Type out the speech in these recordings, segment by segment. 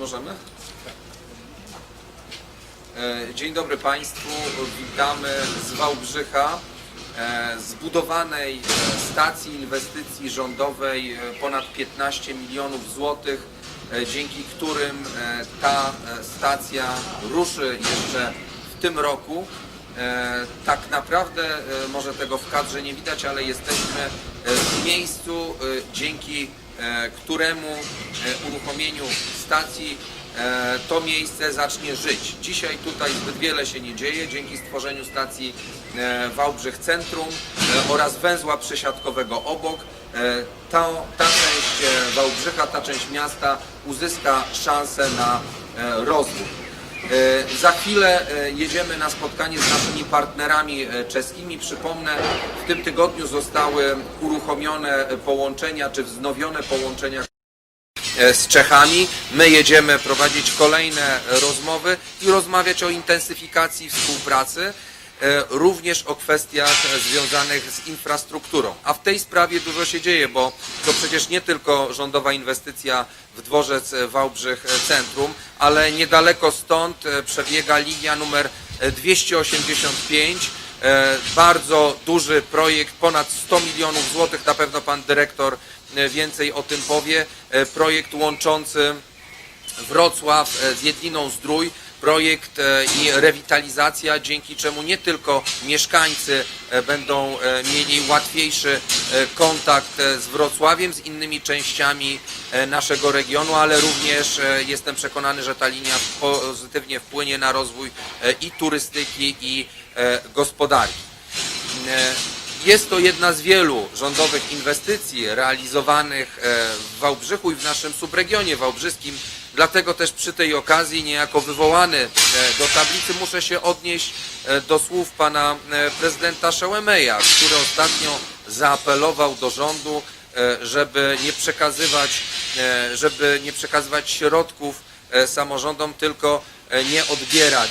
Możemy? E, Dzień dobry Państwu, witamy z Wałbrzycha, e, zbudowanej e, stacji inwestycji rządowej ponad 15 milionów złotych, dzięki którym ta stacja ruszy jeszcze w tym roku. Tak naprawdę, może tego w kadrze nie widać, ale jesteśmy w miejscu, dzięki któremu e, uruchomieniu stacji e, to miejsce zacznie żyć. Dzisiaj tutaj zbyt wiele się nie dzieje dzięki stworzeniu stacji e, Wałbrzych Centrum e, oraz węzła przesiadkowego obok. E, Ta, ta część e, Wałbrzycha, ta część miasta uzyska szansę na e, rozwój. E, Za chwilę e, jedziemy na spotkanie z naszymi partnerami e, czeskimi. Przypomnę, w tym tygodniu zostały uruchomione połączenia czy wznowione połączenia z Czechami. My jedziemy prowadzić kolejne rozmowy i rozmawiać o intensyfikacji współpracy, również o kwestiach e, związanych z infrastrukturą. A w tej sprawie dużo się dzieje, bo to przecież nie tylko rządowa inwestycja w dworzec e, Wałbrzych e, Centrum, ale niedaleko stąd e, przebiega linia numer e, 285. E, Bardzo duży projekt, ponad 100 milionów złotych, na pewno pan dyrektor e, więcej o tym powie. E, Projekt łączący Wrocław e, z Jedliną Zdrój, projekt e, i rewitalizacja, dzięki czemu nie tylko mieszkańcy e, będą e, mieli łatwiejszy kontakt z Wrocławiem, z innymi częściami naszego regionu, ale również jestem przekonany, że ta linia pozytywnie wpłynie na rozwój i turystyki, i gospodarki. Jest to jedna z wielu rządowych inwestycji realizowanych w Wałbrzychu i w naszym subregionie wałbrzyskim. Dlatego też przy tej okazji, niejako wywołany e, do tablicy, muszę się odnieść e, do słów pana e, prezydenta Szełemeja, który ostatnio zaapelował do rządu, żeby nie przekazywać, żeby nie przekazywać środków samorządom, tylko nie odbierać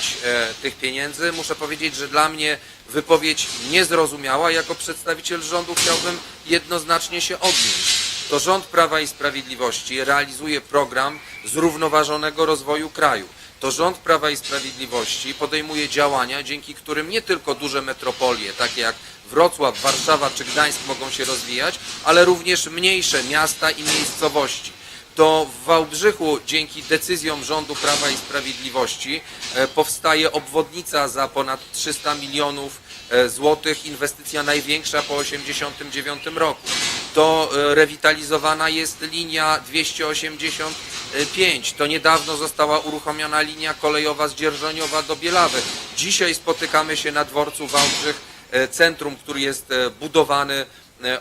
tych pieniędzy. Muszę powiedzieć, że dla mnie wypowiedź niezrozumiała. Jako przedstawiciel rządu chciałbym jednoznacznie się odnieść. To rząd Prawa i Sprawiedliwości realizuje program zrównoważonego rozwoju kraju. To rząd Prawa i Sprawiedliwości podejmuje działania, dzięki którym nie tylko duże metropolie, takie jak Wrocław, Warszawa czy Gdańsk mogą się rozwijać, ale również mniejsze miasta i miejscowości to w Wałbrzychu dzięki decyzjom rządu Prawa i Sprawiedliwości e, powstaje obwodnica za ponad 300 milionów e, złotych, inwestycja największa po 1989 roku. To e, rewitalizowana jest linia 285. To niedawno została uruchomiona linia kolejowa z Dzierżoniowa do Bielawy. Dzisiaj spotykamy się na dworcu Wałbrzych e, centrum, który jest e, budowany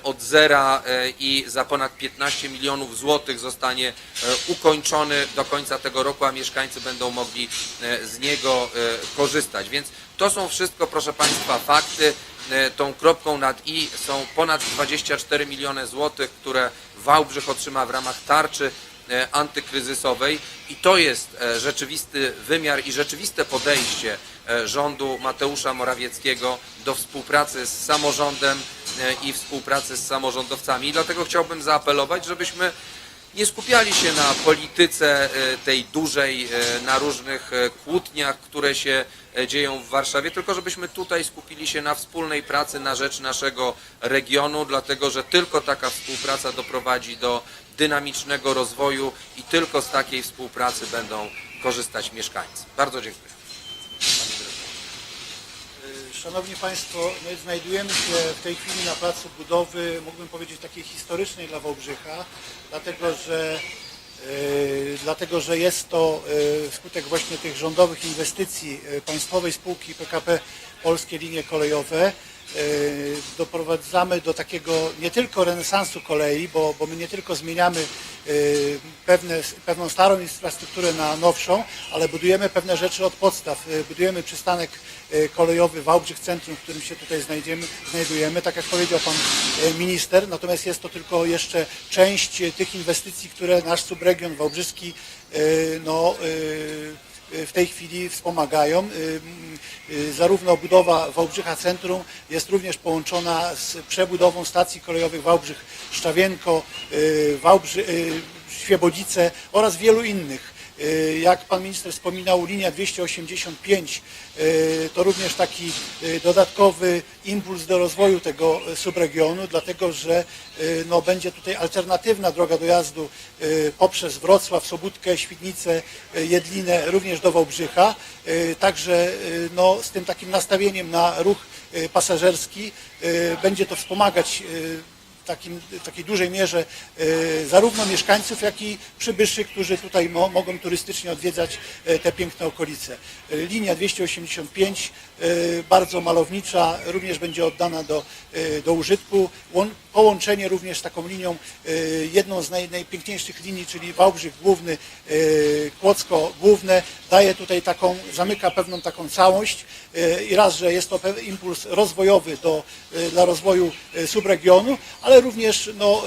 od zera i za ponad 15 milionów złotych zostanie ukończony do końca tego roku, a mieszkańcy będą mogli z niego korzystać. Więc to są wszystko, proszę Państwa, fakty. E, Tą kropką nad i są ponad 24 miliony złotych, które Wałbrzych otrzyma w ramach tarczy e, antykryzysowej i to jest e, rzeczywisty wymiar i rzeczywiste podejście rządu Mateusza Morawieckiego do współpracy z samorządem i współpracy z samorządowcami. I dlatego chciałbym zaapelować, żebyśmy nie skupiali się na polityce e, tej dużej, e, na różnych e, kłótniach, które się dzieją w Warszawie, tylko żebyśmy tutaj skupili się na wspólnej pracy na rzecz naszego regionu, dlatego że tylko taka współpraca doprowadzi do dynamicznego rozwoju i tylko z takiej współpracy będą korzystać mieszkańcy. Bardzo dziękuję. Szanowni Państwo, my znajdujemy się w tej chwili na placu budowy, mógłbym powiedzieć, takiej historycznej dla Wałbrzycha, dlatego że, e, dlatego, że jest to e, wskutek właśnie tych rządowych inwestycji e, państwowej spółki PKP Polskie Linie Kolejowe. Doprowadzamy do takiego nie tylko renesansu kolei, bo, bo my nie tylko zmieniamy pewne, pewną starą infrastrukturę na nowszą, ale budujemy pewne rzeczy od podstaw. E, Budujemy przystanek e, kolejowy Wałbrzych Centrum, w którym się tutaj znajdziemy, znajdujemy, tak jak powiedział Pan Minister, natomiast jest to tylko jeszcze część tych inwestycji, które nasz subregion wałbrzyski no, w tej chwili wspomagają. Y, y, Zarówno budowa Wałbrzycha Centrum jest również połączona z przebudową stacji kolejowych Wałbrzych-Szczawienko, y, Wałbrzy, y, Świebodzice oraz wielu innych. Y, Jak pan minister wspominał, linia 285 y, to również taki y, dodatkowy impuls do rozwoju tego subregionu, dlatego że no, będzie tutaj alternatywna droga dojazdu poprzez Wrocław, Sobótkę, Świdnicę, Jedlinę, również do Wałbrzycha. Także no, z tym takim nastawieniem na ruch pasażerski będzie to wspomagać takim, takiej dużej mierze e, zarówno mieszkańców, jak i przybyszy, którzy tutaj mo, mogą turystycznie odwiedzać e, te piękne okolice. E, Linia 285, e, bardzo malownicza, również będzie oddana do, e, do użytku. Łą- Połączenie również z taką linią, e, jedną z naj, najpiękniejszych linii, czyli Wałbrzych Główny, Kłodzko Główne, daje tutaj taką, zamyka pewną taką całość i raz, że jest to impuls rozwojowy do, dla rozwoju subregionu, ale również no,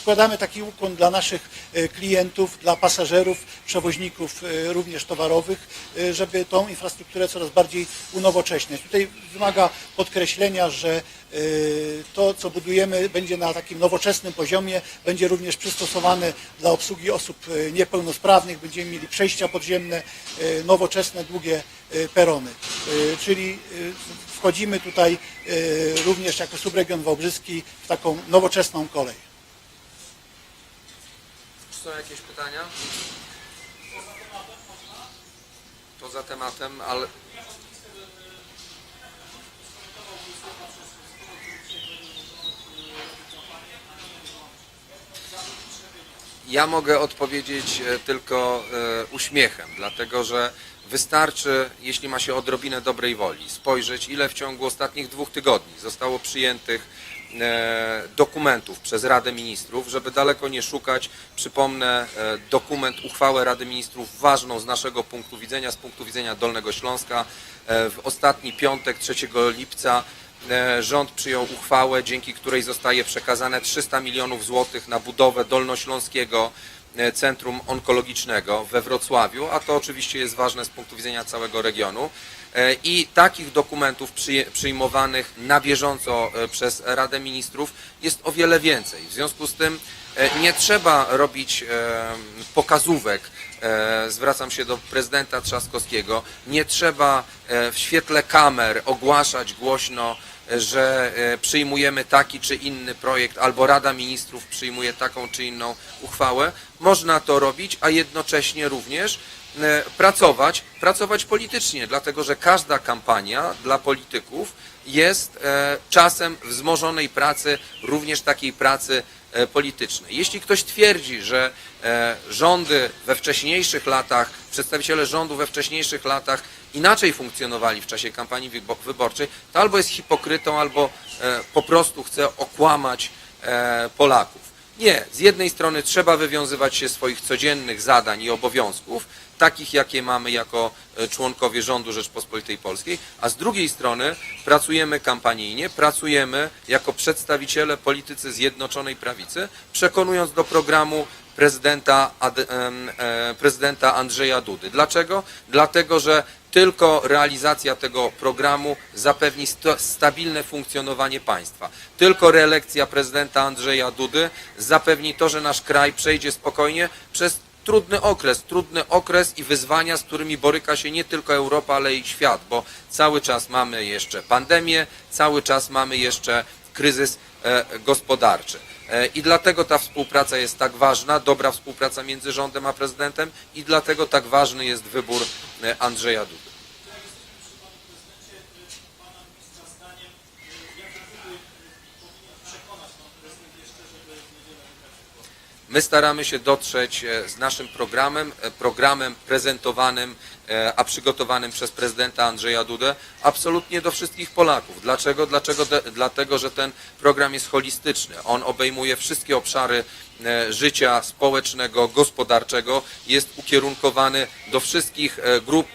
składamy taki ukłon dla naszych e, klientów, dla pasażerów, przewoźników e, również towarowych, e, żeby tą infrastrukturę coraz bardziej unowocześniać. Tutaj wymaga podkreślenia, że to, co budujemy, będzie na takim nowoczesnym poziomie, będzie również przystosowane dla obsługi osób niepełnosprawnych, będziemy mieli przejścia podziemne, nowoczesne, długie perony. Czyli wchodzimy tutaj również jako subregion wałbrzyski w taką nowoczesną kolej. Są jakieś pytania? Poza tematem, ale... Ja mogę odpowiedzieć e, tylko e, uśmiechem, dlatego że wystarczy, jeśli ma się odrobinę dobrej woli, spojrzeć, ile w ciągu ostatnich dwóch tygodni zostało przyjętych dokumentów przez Radę Ministrów, żeby daleko nie szukać. Przypomnę e, dokument, uchwałę Rady Ministrów, ważną z naszego punktu widzenia, z punktu widzenia Dolnego Śląska. E, W ostatni piątek, 3 lipca, e, rząd przyjął uchwałę, dzięki której zostaje przekazane 300 milionów złotych na budowę Dolnośląskiego e, Centrum Onkologicznego we Wrocławiu, a to oczywiście jest ważne z punktu widzenia całego regionu. E, I takich dokumentów przyjmowanych na bieżąco e, przez Radę Ministrów jest o wiele więcej. W związku z tym e, nie trzeba robić e, pokazówek. E, Zwracam się do prezydenta Trzaskowskiego. Nie trzeba e, w świetle kamer ogłaszać głośno, e, że przyjmujemy taki czy inny projekt, albo Rada Ministrów przyjmuje taką czy inną uchwałę. Można to robić, a jednocześnie również pracować, pracować politycznie, dlatego że każda kampania dla polityków jest czasem wzmożonej pracy, również takiej pracy e, politycznej. Jeśli ktoś twierdzi, że e, rządy we wcześniejszych latach, przedstawiciele rządu we wcześniejszych latach inaczej funkcjonowali w czasie kampanii wybo- wyborczej, to albo jest hipokrytą, albo e, po prostu chce okłamać Polaków. Nie, z jednej strony trzeba wywiązywać się swoich codziennych zadań i obowiązków, takich jakie mamy jako e, członkowie rządu Rzeczpospolitej Polskiej, a z drugiej strony pracujemy kampanijnie, pracujemy jako przedstawiciele politycy Zjednoczonej Prawicy, przekonując do programu prezydenta, e, prezydenta Andrzeja Dudy. Dlaczego? Dlatego, że Tylko realizacja tego programu zapewni sto- stabilne funkcjonowanie państwa. Tylko reelekcja prezydenta Andrzeja Dudy zapewni to, że nasz kraj przejdzie spokojnie przez trudny okres, trudny okres i wyzwania, z którymi boryka się nie tylko Europa, ale i świat, bo cały czas mamy jeszcze pandemię, cały czas mamy jeszcze kryzys e, gospodarczy. E, I dlatego ta współpraca jest tak ważna, dobra współpraca między rządem a prezydentem i dlatego tak ważny jest wybór e, Andrzeja Dudy. My staramy się dotrzeć e, z naszym programem, e, programem prezentowanym, e, a przygotowanym przez prezydenta Andrzeja Dudę, absolutnie do wszystkich Polaków. Dlaczego? Dlaczego? Dlatego, że ten program jest holistyczny. On obejmuje wszystkie obszary życia społecznego, gospodarczego, jest ukierunkowany do wszystkich grup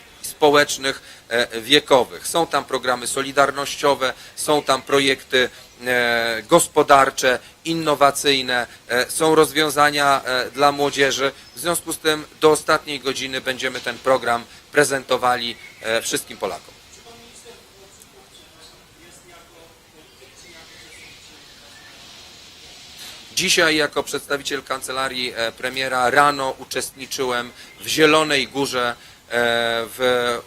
społecznych, e, wiekowych. Są tam programy solidarnościowe, są tam projekty e, gospodarcze, innowacyjne, e, są rozwiązania dla młodzieży. W związku z tym do ostatniej godziny będziemy ten program prezentowali wszystkim Polakom. Dzisiaj jako przedstawiciel kancelarii premiera rano uczestniczyłem w Zielonej Górze w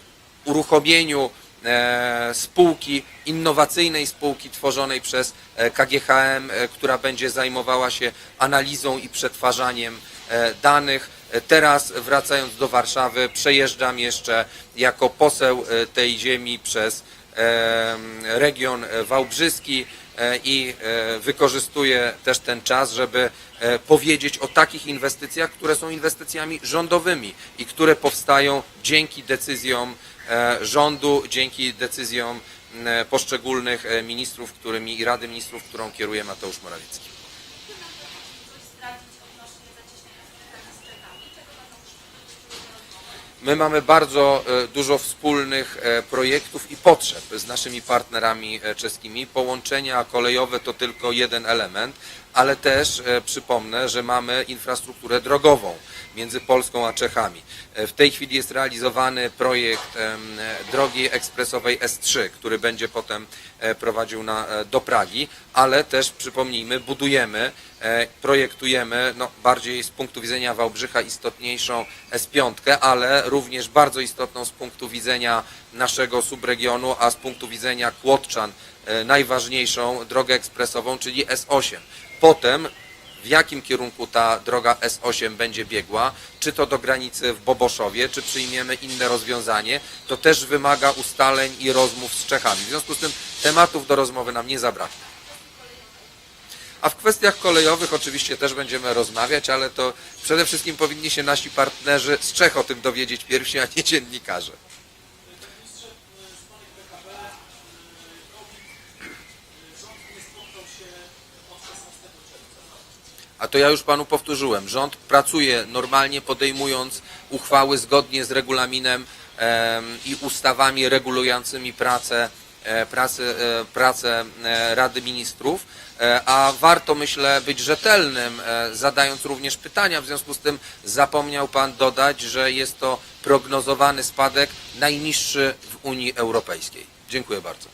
uruchomieniu e, spółki, innowacyjnej spółki tworzonej przez e, KGHM, e, która będzie zajmowała się analizą i przetwarzaniem e, danych. E, Teraz wracając do Warszawy przejeżdżam jeszcze jako poseł e, tej ziemi przez e, region e, wałbrzyski e, i e, wykorzystuję też ten czas, żeby e, powiedzieć o takich inwestycjach, które są inwestycjami rządowymi i które powstają dzięki decyzjom e, rządu, dzięki decyzjom e, poszczególnych e, ministrów, którymi i Rady Ministrów, którą kieruje Mateusz Morawiecki. My mamy bardzo e, dużo wspólnych e, projektów i potrzeb z naszymi partnerami e, czeskimi. Połączenia kolejowe to tylko jeden element, ale też przypomnę, że mamy infrastrukturę drogową między Polską a Czechami. W tej chwili jest realizowany projekt drogi ekspresowej S3, który będzie potem prowadził na, do Pragi, ale też przypomnijmy, budujemy, projektujemy no, bardziej z punktu widzenia Wałbrzycha istotniejszą S5, ale również bardzo istotną z punktu widzenia naszego subregionu, a z punktu widzenia Kłodczan e, najważniejszą drogę ekspresową, czyli S8. Potem w jakim kierunku ta droga S8 będzie biegła, czy to do granicy w Boboszowie, czy przyjmiemy inne rozwiązanie, to też wymaga ustaleń i rozmów z Czechami. W związku z tym tematów do rozmowy nam nie zabraknie. A w kwestiach kolejowych oczywiście też będziemy rozmawiać, ale to przede wszystkim powinni się nasi partnerzy z Czech o tym dowiedzieć pierwsi, a nie dziennikarze. A to ja już panu powtórzyłem. Rząd pracuje normalnie, podejmując uchwały zgodnie z regulaminem em, i ustawami regulującymi pracę, pracę, e, pracę e, Rady Ministrów, e, a warto, myślę, być rzetelnym, e, zadając również pytania. W związku z tym zapomniał pan dodać, że jest to prognozowany spadek najniższy w Unii Europejskiej. Dziękuję bardzo.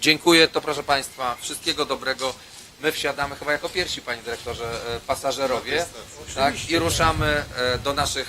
Dziękuję, to proszę Państwa, wszystkiego dobrego. My wsiadamy chyba jako pierwsi, Panie Dyrektorze, e, pasażerowie tak, i ruszamy e, do naszych